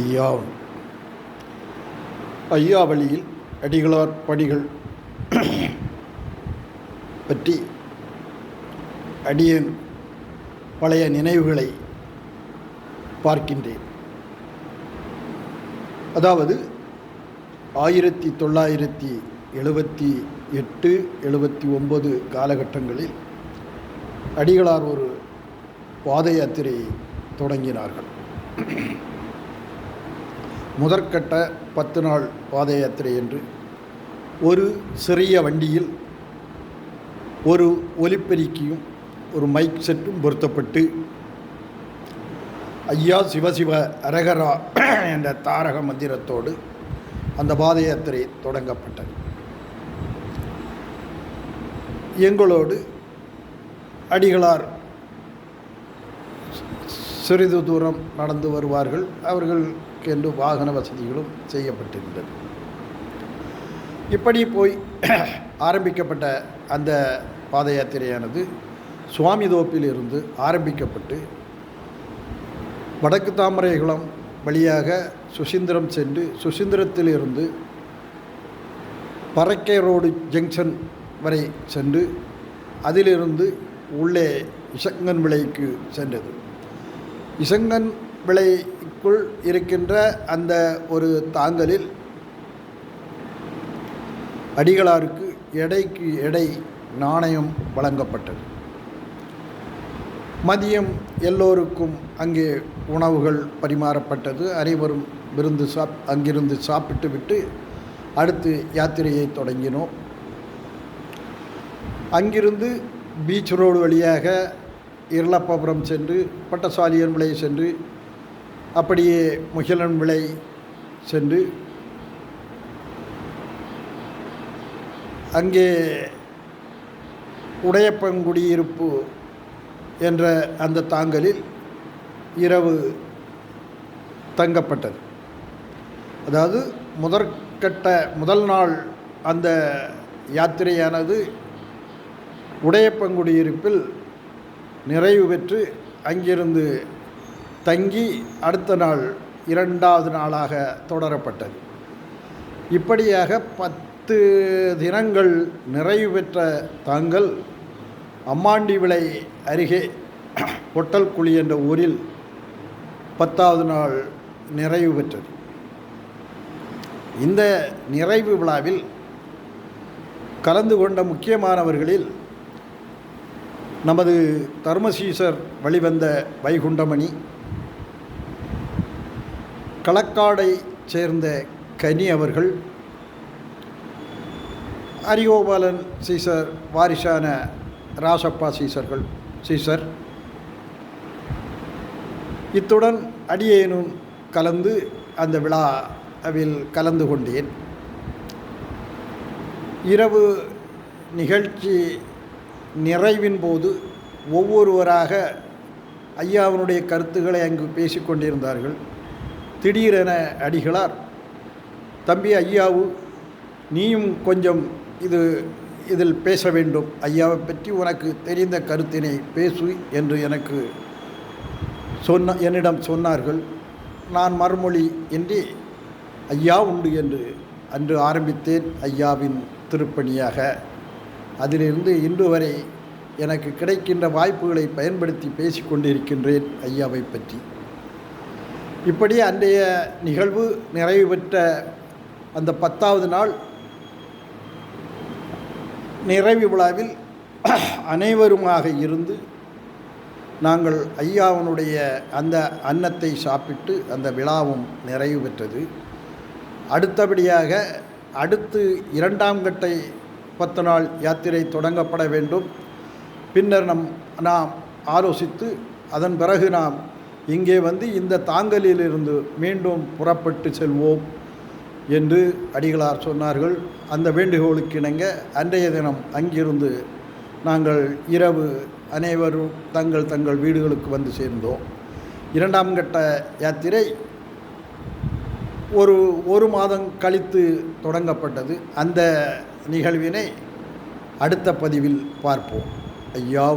ஐயாவும் ஐயாவளியில் அடிகளார் படிகள் பற்றி அடியேன் பழைய நினைவுகளை பார்க்கின்றேன். அதாவது ஆயிரத்தி தொள்ளாயிரத்தி எழுபத்தி எட்டு எழுபத்தி ஒன்பது காலகட்டங்களில் அடிகளார் ஒரு பாத யாத்திரையை தொடங்கினார்கள். முதற்கட்ட பத்து நாள் பாத யாத்திரை என்று ஒரு சிறிய வண்டியில் ஒரு ஒலிப்பெருக்கியும் ஒரு மைக் செட்டும் பொருத்தப்பட்டு ஐயா சிவசிவ அரகரா என்ற தாரக மந்திரத்தோடு அந்த பாத யாத்திரை தொடங்கப்பட்டது. எங்களோடு அடிகளார் சிறிது தூரம் நடந்து வருவார்கள். அவர்கள் என்று வாகன வசதிகளும் செய்யப்பட்டிருந்தது. இப்படி போய் ஆரம்பிக்கப்பட்ட அந்த பாத யாத்திரையானது சுவாமி தோப்பில் இருந்து ஆரம்பிக்கப்பட்டு வடக்கு தாமரைகுளம் வழியாக சுசீந்திரம் சென்று சுசீந்திரத்திலிருந்து பறக்கை ரோடு ஜங்ஷன் வரை சென்று அதிலிருந்து உள்ளே இசங்கன் விலைக்கு சென்றது. இசங்கன் விலைக்குள் இருக்கின்ற அந்த ஒரு தாங்கலில் அடிகளாருக்கு எடைக்கு எடை நாணயம் வழங்கப்பட்டது. மதியம் எல்லோருக்கும் அங்கே உணவுகள் பரிமாறப்பட்டது. அனைவரும் விருந்து சாப் அங்கிருந்து சாப்பிட்டு விட்டு அடுத்து யாத்திரையை தொடங்கினோம். அங்கிருந்து பீச் ரோடு வழியாக இருளப்பபுரம் சென்று பட்டசாலியன் விலை சென்று அப்படியே முகிலன் விளை சென்று அங்கே உடையப்பங்குடியிருப்பு என்ற அந்த தாங்கலில் இரவு தங்கப்பட்டது. அதாவது முதற்கட்ட முதல் நாள் அந்த யாத்திரையானது உடையப்பங்குடியிருப்பில் நிறைவு பெற்று அங்கிருந்து தங்கி அடுத்த நாள் இரண்டாவது நாளாக தொடரப்பட்டது. இப்படியாக பத்து தினங்கள் நிறைவு பெற்ற தாங்கள் அம்மாண்டி விளை அருகே ஒட்டல்குழி என்ற ஊரில் பத்தாவது நாள் நிறைவு பெற்றது. இந்த நிறைவு விழாவில் கலந்து கொண்ட முக்கியமானவர்களில் நமது தர்மசீசர் வழிவந்த வைகுண்டமணி களக்காடை சேர்ந்த கனி அவர்கள் அரிகோபாலன் சீசர் வாரிசான ராசப்பா சீசர்கள் சீசர். இத்துடன் அடியேனும் கலந்து அந்த விழாவில் கலந்து கொண்டேன். இரவு நிகழ்ச்சி நிறைவின் போது ஒவ்வொருவராக ஐயாவினுடைய கருத்துக்களை அங்கு பேசிக்கொண்டிருந்தார்கள். திடீரென அடிகளார். தம்பி ஐயாவு நீயும் கொஞ்சம் இது இதில் பேச வேண்டும். ஐயாவை பற்றி உனக்கு தெரிந்த கருத்தினை பேசு என்று எனக்கு சொன்ன என்னிடம் சொன்னார்கள். நான் மறுமொழி இன்றி ஐயா உண்டு என்று அன்று ஆரம்பித்தேன் ஐயாவின் திருப்பணியாக. அதிலிருந்து இன்று வரை எனக்கு கிடைக்கின்ற வாய்ப்புகளை பயன்படுத்தி பேசிக்கொண்டிருக்கின்றேன் ஐயாவை பற்றி. இப்படி அன்றைய நிகழ்வு நிறைவு பெற்ற அந்த பத்தாவது நாள் நிறைவு விழாவில் அனைவருமாக இருந்து நாங்கள் ஐயாவனுடைய அந்த அன்னத்தை சாப்பிட்டு அந்த விழாவும் நிறைவு பெற்றது. அடுத்தபடியாக அடுத்து இரண்டாம் கட்டை பத்து நாள் யாத்திரை தொடங்கப்பட வேண்டும். பின்னர் நம் நாம் ஆலோசித்து அதன் பிறகு நாம் இங்கே வந்து இந்த தாங்கலிலிருந்து மீண்டும் புறப்பட்டு செல்வோம் என்று அடிகளார் சொன்னார்கள். அந்த வேண்டுகோளுக்கு இணங்க அன்றைய தினம் அங்கிருந்து நாங்கள் இரவு அனைவரும் தங்கள் தங்கள் வீடுகளுக்கு வந்து சேர்ந்தோம். இரண்டாம் கட்ட யாத்திரை ஒரு ஒரு மாதம் கழித்து தொடங்கப்பட்டது. அந்த நிகழ்வினை அடுத்த பதிவில் பார்ப்போம். ஐயா